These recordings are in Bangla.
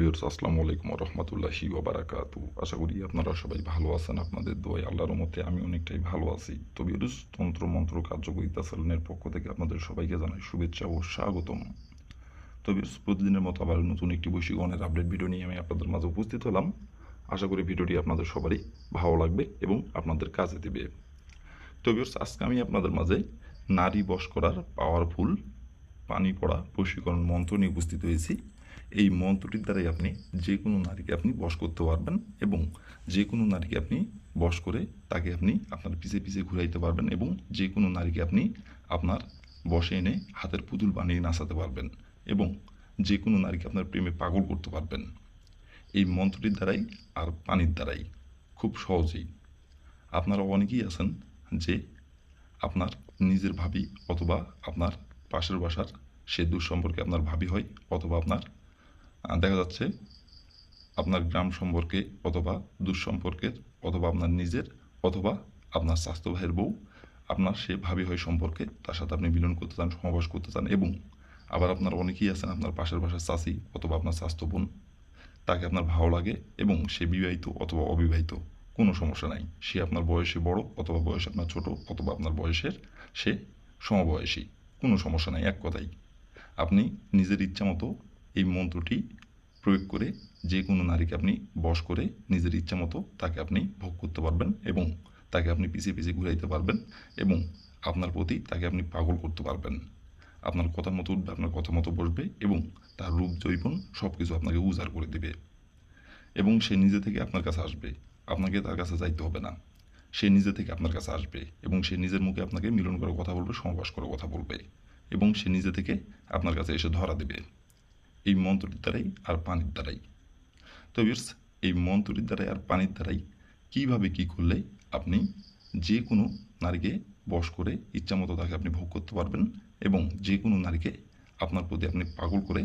ভিউর্স আসসালামু আলাইকুম রহমতুল্লাহি ওবারাকাতু। আশা করি আপনারা সবাই ভালো আছেন, আপনাদের দোয়াই আল্লাহর মতে আমি অনেকটাই ভালো আছি। তো ভিউর্স তন্ত্র মন্ত্র কার্যকরিতা সেলনের পক্ষ থেকে আপনাদের সবাইকে জানাই শুভেচ্ছা ও স্বাগতম। তো ভিউর্স প্রতিদিনের মতো আবার নতুন একটি বৈশিকণের আপডেট ভিডিও নিয়ে আমি আপনাদের মাঝে উপস্থিত হলাম। আশা করি ভিডিওটি আপনাদের সবারই ভালো লাগবে এবং আপনাদের কাজে দেবে। তো ভিউর্স আজকে আমি আপনাদের মাঝে নারী বশ করার পাওয়ারফুল পানি পড়া বশীকরণ মন্ত্র নিয়ে উপস্থিত হয়েছি। এই মন্ত্রটির দ্বারাই আপনি যে কোনো নারীকে আপনি বশ করতে পারবেন এবং যে কোনো নারীকে আপনি বশ করে তাকে আপনি আপনার পিছে পিছে ঘুরাইতে পারবেন এবং যে কোনো নারীকে আপনি আপনার বসে এনে হাতের পুতুল বানিয়ে নাচাতে পারবেন এবং যে কোনো নারীকে আপনার প্রেমে পাগল করতে পারবেন। এই মন্ত্রটির দ্বারাই আর পানির দ্বারাই, খুব সহজেই। আপনারা অনেকেই আছেন যে আপনার নিজের ভাবি অথবা আপনার পাশের বাসার সে দূর সম্পর্কে আপনার ভাবি হয় অথবা আপনার দেখা যাচ্ছে আপনার গ্রাম সম্পর্কে অথবা দুঃসম্পর্কের অথবা আপনার নিজের অথবা আপনার স্বাস্থ্য ভাইয়ের বউ, আপনার সে ভাবি হয় সম্পর্কে তার সাথে আপনি মিলন করতে চান সমাবাস করতে চান এবং আবার আপনার অনেকেই আছেন, আপনার পাশের বাসার চাষি অথবা আপনার স্বাস্থ্য বোন, তাকে আপনার ভালো লাগে এবং সে বিবাহিত অথবা অবিবাহিত, কোনো সমস্যা নাই। সে আপনার বয়সে বড় অথবা বয়সে আপনার ছোট অথবা আপনার বয়সের সে সমবয়সী, কোনো সমস্যা নাই, এক কথাই। আপনি নিজের ইচ্ছা মতো এই মন্ত্রটি প্রয়োগ করে যে কোনো নারীকে আপনি বশ করে নিজের ইচ্ছা মতো তাকে আপনি ভোগ করতে পারবেন এবং তাকে আপনি পিছিয়ে পিছিয়ে ঘুরাইতে পারবেন এবং আপনার প্রতি তাকে আপনি পাগল করতে পারবেন। আপনার কথা মতো উঠবে, আপনার কথা মতো বসবে এবং তার রূপ, জৈবন সব কিছু আপনাকে উজাড় করে দেবে এবং সে নিজে থেকে আপনার কাছে আসবে। আপনাকে তার কাছে যাইতে হবে না। সে নিজে থেকে আপনার কাছে আসবে এবং সে নিজের মুখে আপনাকে মিলন করার কথা বলবে সমবাস করার কথা বলবে এবং সে নিজে থেকে আপনার কাছে এসে ধরা দেবে। এই মন্ত্রটির দ্বারাই আর পানির দ্বারাই। তো ভিউয়ার্স, এই মন্ত্রটির দ্বারাই আর পানির দ্বারাই কীভাবে কী করলে আপনি যে কোনো নারীকে বশ করে ইচ্ছামতো তাকে আপনি ভোগ করতে পারবেন এবং যে কোনো নারীকে আপনার প্রতি আপনি পাগল করে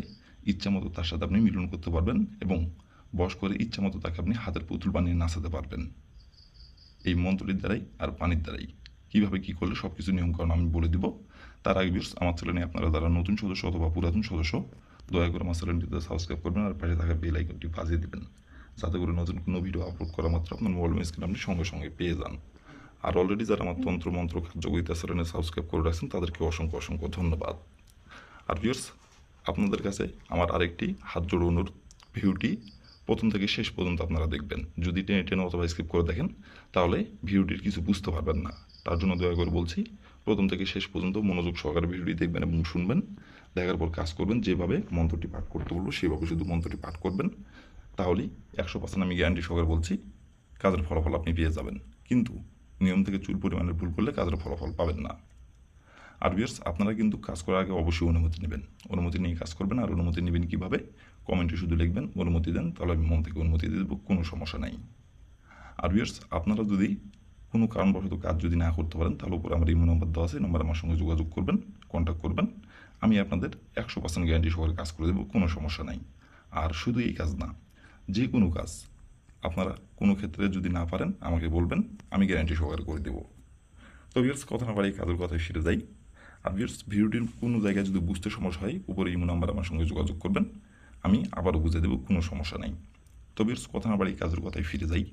ইচ্ছামতো তার সাথে আপনি মিলন করতে পারবেন এবং বশ করে ইচ্ছামতো তাকে আপনি হাতের পুতুল বানিয়ে নাচাতে পারবেন। এই মন্ত্রটির দ্বারাই আর পানির দ্বারাই কীভাবে কী করলে সব কিছু নিয়মকানুন আমি বলে দিব। তার আগে ভিউয়ার্স, আমার চ্যানেলে আপনারা যারা নতুন সদস্য অথবা পুরাতন সদস্য দয়া করে আমার চ্যানেলটিতে সাবস্ক্রাইব করবেন আর পাশে থাকা বেল আইকনটি বাজিয়ে দেবেন, যাতে করে নতুন কোনো ভিডিও আপলোড করা মাত্র আপনার মোবাইল স্ক্রিন আপনি সঙ্গে সঙ্গে পেয়ে যান। আর অলরেডি যারা আমার তন্ত্র মন্ত্র কার্যকরিতা চ্যানেলে সাবস্ক্রাইব করে রাখছেন, তাদেরকে অসংখ্য অসংখ্য ধন্যবাদ। আর ভিউয়ার্স আপনাদের কাছে আমার আরেকটি হাত জোড়ো ভিডিওটি প্রথম থেকে শেষ পর্যন্ত আপনারা দেখবেন। যদি টেনে টেনে অথবা স্কিপ করে দেখেন, তাহলে ভিডিওটির কিছু বুঝতে পারবেন না। তার জন্য দয়া করে বলছি, প্রথম থেকে শেষ পর্যন্ত মনোযোগ সহকারে ভিডিওটি দেখবেন এবং শুনবেন। দেখার পর কাজ করবেন, যেভাবে মন্ত্রটি পাঠ করতে বলব, সেভাবে শুধু মন্ত্রটি পাঠ করবেন। তাহলেই একশো পার্সেন্ট আমি গ্যারান্টি সহকারে বলছি, কাজের ফলাফল আপনি পেয়ে যাবেন। কিন্তু নিয়ম থেকে চুল পরিমাণের ভুল করলে কাজের ফলাফল পাবেন না। আর বিয়ার্স আপনারা কিন্তু কাজ করার আগে অবশ্যই অনুমতি নেবেন। অনুমতি নিয়ে কাজ করবেন, আর অনুমতি নেবেন কীভাবে? কমেন্টে শুধু লিখবেন, অনুমতি দেন, তাহলে আমি মন থেকে অনুমতি দিয়ে দেবো, কোনো সমস্যা নাই। আর বিয়ার্স আপনারা যদি কোনো কারণবশত কাজ যদি না করতে পারেন, তাহলে উপরে আমার ইমো নম্বর দেওয়া আছে নম্বর আমার সঙ্গে যোগাযোগ করবেন কন্ট্যাক্ট করবেন। আমি আপনাদের একশো পার্সেন্ট গ্যারান্টি সহকারে কাজ করে দেবো, কোনো সমস্যা নাই। আর শুধু এই কাজ না, যে কোনো কাজ আপনারা কোনো ক্ষেত্রে যদি না পারেন, আমাকে বলবেন, আমি গ্যারান্টি সহকারে করে দেবো। তো ভিউর্স কথা না পারি কাজের কথায় ফিরে যাই। আর ভিউর্স ভিডিওটির কোনো জায়গায় যদি বুঝতে সমস্যা হয়, উপরে ইমো নাম্বার আমার সঙ্গে যোগাযোগ করবেন, আমি আবারও বুঝে দেবো, কোনো সমস্যা নাই। তো ভিউর্স কথা না বাড়ি কাজের কথায় ফিরে যাই।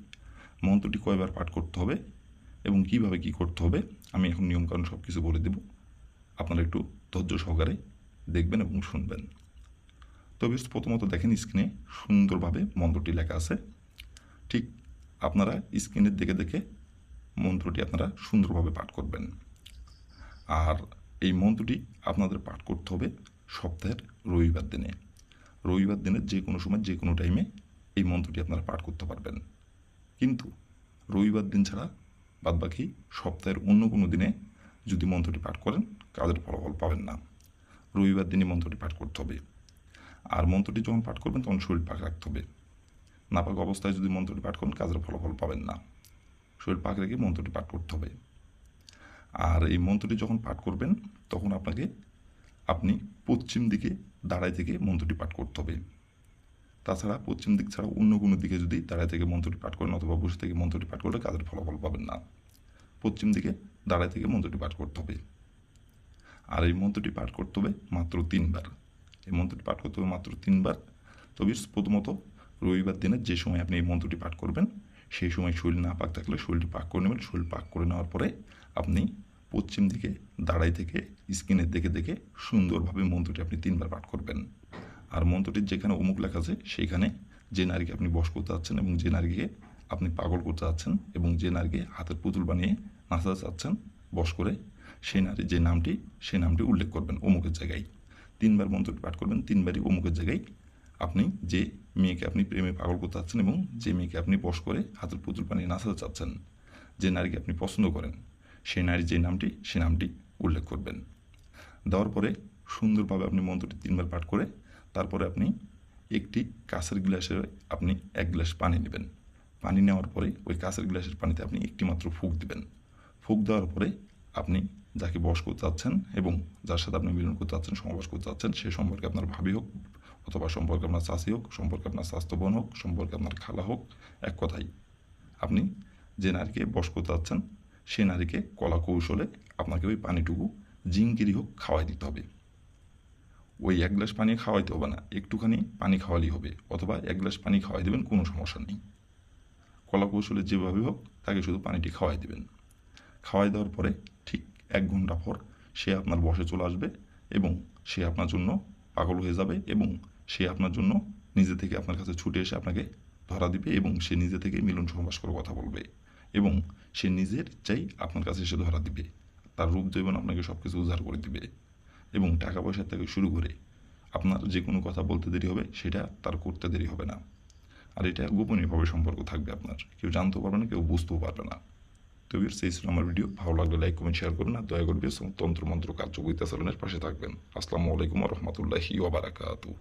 মন্ত্রটি কয়বার পাঠ করতে হবে এবং কীভাবে কি করতে হবে, আমি এখন নিয়মকানুন সব কিছু বলে দেব। আপনারা একটু ধৈর্য সহকারে দেখবেন এবং শুনবেন। তো ভিউর্স প্রথমত দেখেন স্ক্রিনে সুন্দরভাবে মন্ত্রটি লেখা আছে। ঠিক আপনারা স্ক্রিনের দেখে দেখে মন্ত্রটি আপনারা সুন্দরভাবে পাঠ করবেন। আর এই মন্ত্রটি আপনাদের পাঠ করতে হবে সপ্তাহের রবিবার দিনে। রবিবার দিনের যে কোনো সময়, যে কোনো টাইমে এই মন্ত্রটি আপনারা পাঠ করতে পারবেন। কিন্তু রবিবার দিন ছাড়া বাদবাকি সপ্তাহের অন্য কোনো দিনে যদি মন্ত্রটি পাঠ করেন, কাজের ফলাফল পাবেন না। রবিবার দিনই মন্ত্রটি পাঠ করতে হবে। আর মন্ত্রটি যখন পাঠ করবেন, তখন শরীর পাক রাখতে হবে। নাপাক অবস্থায় যদি মন্ত্রটি পাঠ করেন, কাজের ফলাফল পাবেন না। শরীর পাক রেখে মন্ত্রটি পাঠ করতে হবে। আর এই মন্ত্রটি যখন পাঠ করবেন, তখন আপনাকে, আপনি পশ্চিম দিকে দাঁড়ায় থেকে মন্ত্রটি পাঠ করতে হবে। তাছাড়া পশ্চিম দিক ছাড়া অন্য কোনো দিকে যদি দাঁড়ায় থেকে মন্ত্রটি পাঠ করেন, অথবা বসে থেকে মন্ত্রটি পাঠ করলে কাজের ফলাফল পাবেন না। পশ্চিম দিকে দাঁড়ায় থেকে মন্ত্রটি পাঠ করতে হবে। আর এই মন্ত্রটি পাঠ করতে হবে মাত্র তিনবার। এই মন্ত্রটি পাঠ করতে হবে মাত্র তিনবার। তবে প্রথমত রবিবার দিনে যে সময় আপনি এই মন্ত্রটি পাঠ করবেন, সেই সময় শরীর না পাক থাকলে শরীরটি পাক করে নেবেন। শরীর পাক করে নেওয়ার পরে আপনি পশ্চিম দিকে দাঁড়াই থেকে স্ক্রিনের দিকে দেখে সুন্দরভাবে মন্ত্রটি আপনি তিনবার পাঠ করবেন। আর মন্ত্রটির যেখানে অমুক লেখা আছে, সেইখানে যে নারীকে আপনি বস করতে চাচ্ছেন এবং যে নারীকে আপনি পাগল করতে চাচ্ছেন এবং যে নারীকে হাতের পুতুল বানিয়ে নাচাতে চাচ্ছেন বশ করে, সেই নারীর যে নামটি, সেই নামটি উল্লেখ করবেন অমুকের জায়গায়। তিনবার মন্ত্রটি পাঠ করবেন, তিনবারই অমুকের জায়গায় আপনি যে মেয়েকে আপনি প্রেমে পাগল করতে চাচ্ছেন এবং যে মেয়েকে আপনি বশ করে হাতের পুতুল বানিয়ে নাচাতে চাচ্ছেন, যে নারীকে আপনি পছন্দ করেন, সেই নারীর যে নামটি, সে নামটি উল্লেখ করবেন। দেওয়ার পরে সুন্দরভাবে আপনি মন্ত্রটি তিনবার পাঠ করে, তারপরে আপনি একটি কাঁচের গ্লাসে আপনি এক গ্লাস পানি নেবেন। পানি নেওয়ার পরে ওই কাঁচের গ্লাসের পানিতে আপনি একটি মাত্র ফুক দিবেন। ফুক দেওয়ার পরে আপনি যাকে বশ করতে চাচ্ছেন এবং যার সাথে আপনি মিলন করতে চাচ্ছেন সমাবাস করতে চাচ্ছেন, সে সম্পর্কে আপনার ভাবি হোক অথবা সম্পর্কে আপনার চাষি হোক, সম্পর্কে আপনার স্বাস্থ্য বোন হোক, সম্পর্কে আপনার খালা হোক, এক কথাই। আপনি যে নারীকে বশ করতে চাচ্ছেন, সে নারীকে কলা কৌশলে আপনাকে ওই পানিটুকু জিঙ্কিরি হোক খাওয়াই দিতে হবে। ওই এক গ্লাস পানি খাওয়াইতে হবে না, একটুখানি পানি খাওয়ালেই হবে, অথবা এক গ্লাস পানি খাওয়াই দেবেন, কোনো সমস্যা নেই। কলা কৌশলে যেভাবে হোক, তাকে শুধু পানিটি খাওয়াই দেবেন। খাওয়াই দেওয়ার পরে ঠিক এক ঘণ্টা পর সে আপনার বসে চলে আসবে এবং সে আপনার জন্য পাগল হয়ে যাবে এবং সে আপনার জন্য নিজে থেকে আপনার কাছে ছুটে এসে আপনাকে ধরা দিবে এবং সে নিজে থেকে মিলন সহবাস করে কথা বলবে এবং সে নিজের চাই আপনার কাছে এসে ধরা দিবে। তার রূপ জৈবন আপনাকে সব কিছু উদ্ধার করে দিবে এবং টাকা পয়সা থেকে শুরু করে আপনার যে কোনো কথা বলতে দেরি হবে সেটা তার করতে দেরি হবে না। আর এটা গোপনীয়ভাবে সম্পর্ক থাকবে আপনার। কেউ জানতেও পারবে না, কেউ বুঝতেও পারবে না। তবে এই ছিল আমার ভিডিও ভালো লাগলে লাইক কমেন্ট শেয়ার করবেন আর দয়া করবে তন্ত্রমন্ত্র কার্যকরিতা চালনের পাশে থাকবেন। আসসালামু আলাইকুম রহমতুল্লাহি ওবারাকাতু